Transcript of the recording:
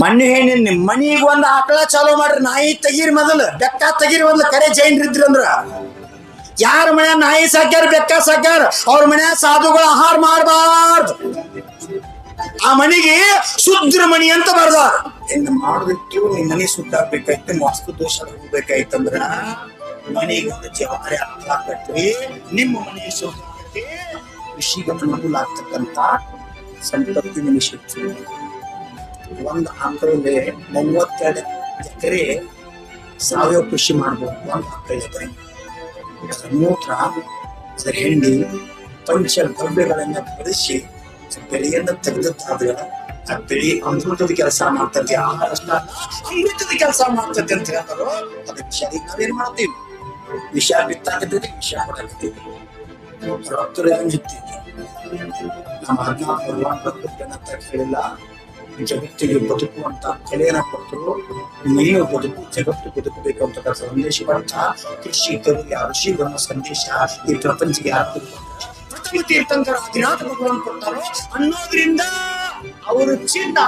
ಮಣ್ಣು ಹೆಣ್ಣಿನ ಮನಿಗೆ ಒಂದು ಆಕಳ ಚಾಲೋ ಮಾಡ್ರಿ. ನಾಯಿ ತೆಗೀರಿ ಮೊದಲು. ಬೆಕ್ಕ ತೆಗೀರಿ ಮೊದಲು. ಕರೆ ಜೈನ್ರು ಇದ್ರಂದ್ರ ಯಾರ ಮನ್ಯಾಗ ನಾಯಿ ಸಾಕ್ಯಾರ, ಬೆಕ್ಕ ಸಾಕ್ಯಾರ? ಅವ್ರ ಮನ್ಯಾಗ ಸಾಧುಗಳು ಆಹಾರ ಮಾಡಬಾರ್ದು. ಆ ಮನೆಗೆ ಶುದ್ರ ಮಣಿ ಅಂತ ಬರ್ದ ಇನ್ನು ಮಾಡ್ಬೇಕು ನಿಮ್ ಮನಿ ಆಗ್ಬೇಕಾಯ್ತು ವಾಸ್ತು ದೋಷ ಹೋಗ್ಬೇಕಾಯ್ತಂದ್ರ ಮನೆಗೆ ಒಂದು ಜವಾಬ್ದಾರಿ ಹಾಕ್ಬೇಕ್ರಿ ನಿಮ್ಮ ಮನೆ ಶುದ್ಧ ಕೃಷಿಗೆ ಅನುಕೂಲ ಆಗ್ತಕ್ಕಂತ ಸಂಪತ್ತಿ ನಿಮಿಷ ಒಂದು ಆಕಳಲ್ಲಿ ಮೂವತ್ತೆರಡು ಎಕರೆ ಸಾವಯವ ಕೃಷಿ ಮಾಡ್ಬೋದು ಒಂದು ಆಕಳಿದ್ರೆ ಅದರ ಮೂತ್ರ ಅದರ ಹೆಂಡಿ ಪಂಚ ದ್ರವ್ಯಗಳನ್ನ ಬಳಸಿ ಬೆಳೆಯನ್ನ ತೆಗೆದದ್ದಾದ್ರೆ ಆ ಬೆಳಿ ಅಮೃತದ ಕೆಲಸ ಮಾಡ್ತದೆ ಆಹಾರ ಅಷ್ಟ ಅಲ್ಲ, ಅಮೃತದ ಕೆಲಸ ಮಾಡ್ತದೆ ಅಂತ ಹೇಳ್ತಾರೋ ಅದಕ್ಕೆ ಸರಿ ನಾವೇನ್ ಮಾಡ್ತೀವಿ? ವಿಷ ಬಿತ್ತಾಕತ್ತೀವಿ ವಿಷ ಹೊಡಕತ್ತೀವಿ ರಕ್ತರ ಜೊತೆಗೆ ನಮ್ಮ ಜನ ಅಂತ ಜಗತ್ತಿಗೆ ಬದುಕುವಂತ ಕಲೆಯನ್ನ ಕೊಟ್ಟರು ನೀವು ಬದುಕು ಜಗತ್ತು ಬದುಕಬೇಕಂತ ಅಂತ ಸಂದೇಶ ಋಷಿಗಳ ಸಂದೇಶ ಈ ಪ್ರಪಂಚಕ್ಕೆ ಯಾರು ತೀರ್ಥಂಕರ ಅಧಿನಾಥ ಭಗವಾನ್ ಕೊಡ್ತಾರೋ. ಅನ್ನೋದ್ರಿಂದ ಅವರು ಚಿನ್ನ